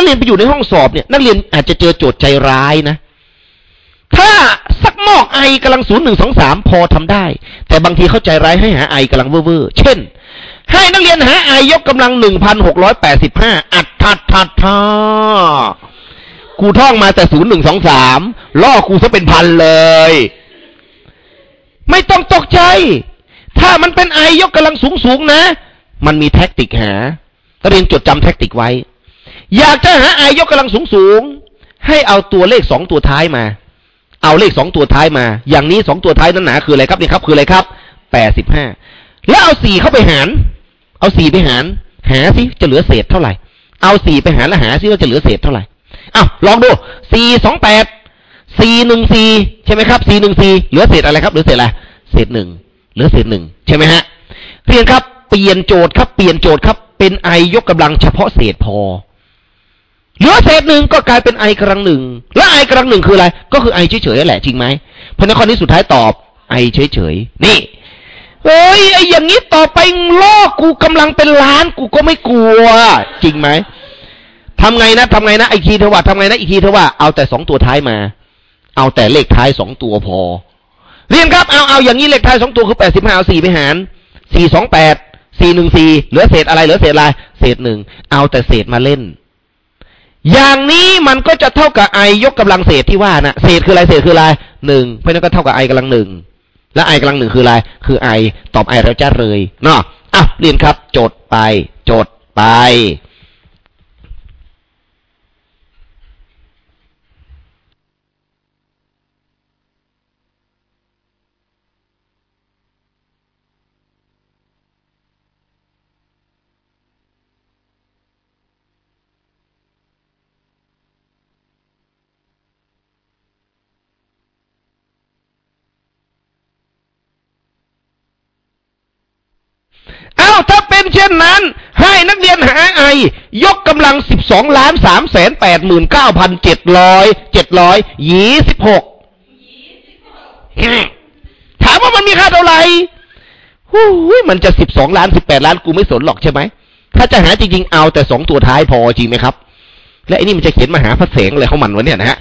นักเรียนไปอยู่ในห้องสอบเนี่ย นักเรียนอาจจะเจอโจทย์ใจร้ายนะ ถ้าสักมอกไอกำลังศูนย์หนึ่งสองสามพอทำได้ แต่บางทีเข้าใจร้ายให้หาไอกำลังเว่อร์เช่น ให้นักเรียนหาไอยกกำลังหนึ่งพันหกร้อยแปดสิบห้าอัดทัดทัดท่ากูท่องมาแต่ศูนย์หนึ่งสองสามล่อกูซะเป็นพันเลย ไม่ต้องตกใจ ถ้ามันเป็นไอยกกำลังสูงสูงนะ มันมีแท็กติกหานักเรียนจดจำแท็กติกไว้ อยากจะหาไอยกกำลังสูงสูงให้เอาตัวเลขสองตัวท้ายมา เอาเลขสองตัวท้ายมา อย่างนี้สองตัวท้ายนั้นหนาคืออะไรครับนี่ครับ คืออะไรครับแปดสิบห้าแล้วเอาสี่เข้าไปหาร เอาสี่ไปหาร หาสิจะเหลือเศษเท่าไหร่ เอาสี่ไปหารแล้วหาสิว่าจะเหลือเศษเท่าไหร่อ้าวลองดูสี่สองแปดสี่หนึ่งสี่ใช่ไหมครับสี่หนึ่งสี่เหลือเศษอะไรครับเหลือเศษอะไรเศษหนึ่งเหลือเศษหนึ่งใช่ไหมฮะเรียนครับเปลี่ยนโจทย์ครับเปลี่ยนโจทย์ครับ เป็นไอยกกำลังเฉพาะเศษพอ เหลือเศษหนึ่งก็กลายเป็นไอกำลังหนึ่ง และไอกำลังหนึ่งคืออะไร ก็คือไอเฉยๆแหละจริงไหมเพราะนั้นข้อนี้สุดท้ายตอบ ไอเฉยๆนี่เฮ้ยไออย่างนี้ต่อไปล่อกูกำลังเป็นล้านกูก็ไม่กลัว จริงไหมทำไงนะทำไงนะไอทีเธอว่าทำไงนะอีทีเธอว่าเอาแต่สองตัวท้ายมา เอาแต่เลขท้ายสองตัวพอ เรียนครับเอาเอาอย่างนี้เลขท้ายสองตัวคือแปดสิบห้าเอาสี่ไปหารสี่สองแปดสี่หนึ่งสี่เหลือเศษอะไรเหลือเศษอะไรเศษหนึ่งเอาแต่เศษมาเล่น อย่างนี้มันก็จะเท่ากับไอยกกำลังเศษที่ว่านะเศษคืออะไรเศษคืออะไรหนึ่งเพราะนั้นก็เท่ากับไอกำลังหนึ่งและไอกำลังหนึ่งคืออะไรคือไอตอบไอแล้วจ้าเลยเนาะอะเรียนครับ จดไป จดไป เอ้าถ้า เช่นนั้น ให้นักเรียนหาไอยกกำลังสิบสองล้านสามแสนแปดหมื่นเก้าพันเจ็ดร้อยเจ็ดร้อยยี่สิบหกถามว่ามันมีค่าเท่าไหร่หูยมันจะสิบสองล้านสิบแปดล้านกูไม่สนหรอกใช่ไหม ถ้าจะหาจริงๆ เอาแต่สองตัวท้ายพอจริงไหมครับ และไอ้นี่มันจะเขียนมาหาพระเสงอะไรของมันวะเนี่ยนะฮะ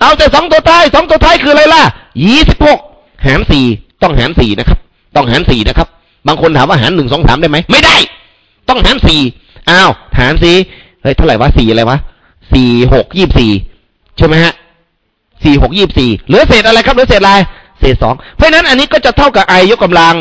เอาแต่สองตัวท้ายสองตัวท้ายคืออะไรล่ะยี่สิบหกหารสี่ต้องหารสี่นะครับ ต้องหารสี่นะครับ บางคนถามว่าหารหนึ่งสองสามได้ไหมไม่ได้ ต้องหารสี่อ้าวหารสี่เฮ้ยเท่าไหร่วะสี่อะไรวะสี่หกยี่สี่ใช่ไหมฮะสี่หกยี่สี่เหลือเศษอะไรครับเหลือเศษอะไรเศษสองเพราะนั้นอันนี้ก็จะเท่ากับไอยกกำลัง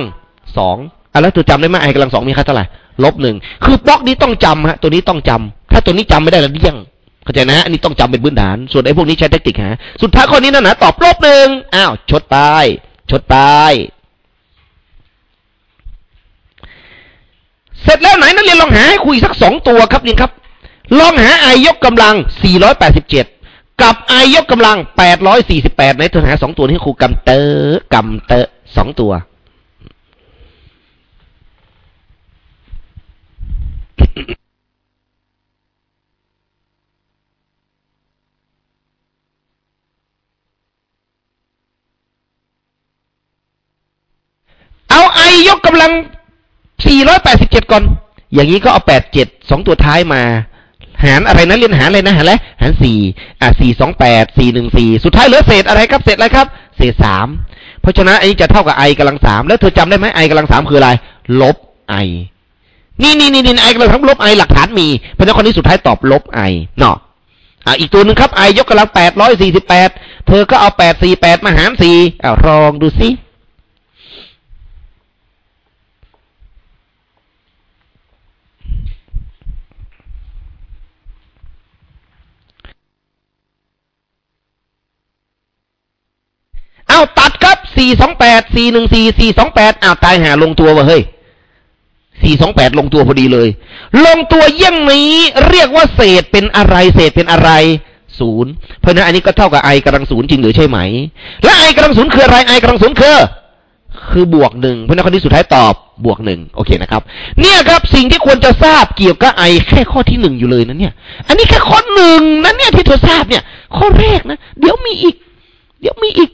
สองอะแล้วตัวจำได้ไหมไอกำลังสองมีค่าเท่าไหร่ลบหนึ่งคือบล็อกนี้ต้องจำฮะตัวนี้ต้องจำถ้าตัวนี้จำไม่ได้แล้วเดี่ยงเข้าใจนะฮะอันนี้ต้องจำเป็นพื้นฐาน ส่วนไอ้พวกนี้ใช้เทคนิคฮะสุดท้ายข้อนี้นั่นนะตอบลบหนึ่งอ้าวชดไปชดไป เสร็จแล้วไหนนักเรียนลองหาให้คุยสักสองตัวครับนี่ครับ ลองหาไอยกกำลัง 487 กับไอยกกำลัง 848ไหนเธอหาสองตัวนี้ครูกำเตอกำเตอสองตัวเอาไอยกกำลัง 487 ก่อน อย่างนี้ก็เอา 87สองตัวท้ายมา หารอะไรนะเรียนหารอะไรนะหารอะไรหาร4อะ428 414 สุดท้ายเหลือเศษอะไรครับเศษอะไรครับ เศษ 3 เพราะฉะนั้นอันนี้จะเท่ากับ i กำลัง 3 แล้วเธอจำได้ไหม i กำลัง 3 คืออะไร ลบ i นี่นี่นี่นี่ i กำลัง3ลบ i หลักฐานมีเพราะฉะนั้นคนนี้สุดท้ายตอบลบ i เนาะอะอีกตัวหนึ่งครับ i ยกกำลัง848เธอก็เอา848มาหาร4อ้าลองดูสิาตัดครับสี่สองแปดสี่หนึ่งสี่สี่สองแปดอ้าวตายหาลงตัววะเฮ้ยสี่สองแปดลงตัวพอดีเลย ลงตัวเยี่ยงนี้เรียกว่าเศษเป็นอะไร เศษเป็นอะไรศูนย์เพราะนั้นอันนี้ก็เท่ากับไอกำลังศูนย์จริงหรือใช่ไหม และไอกำลังศูนย์คืออะไรไอกำลังศูนย์คือคือบวกหนึ่งเพราะฉะนั้นคนที่สุดท้ายตอบบวกหนึ่งโอเคนะครับ เนี่ยครับสิ่งที่ควรจะทราบเกี่ยวกับไอแค่ข้อที่หนึ่งอยู่เลยนะเนี่ย อันนี้แค่ข้อหนึ่งนะเนี่ยที่เธอทราบเนี่ย ข้อแรกนะ เดี๋ยวมีอีก เดี๋ยวมีอีก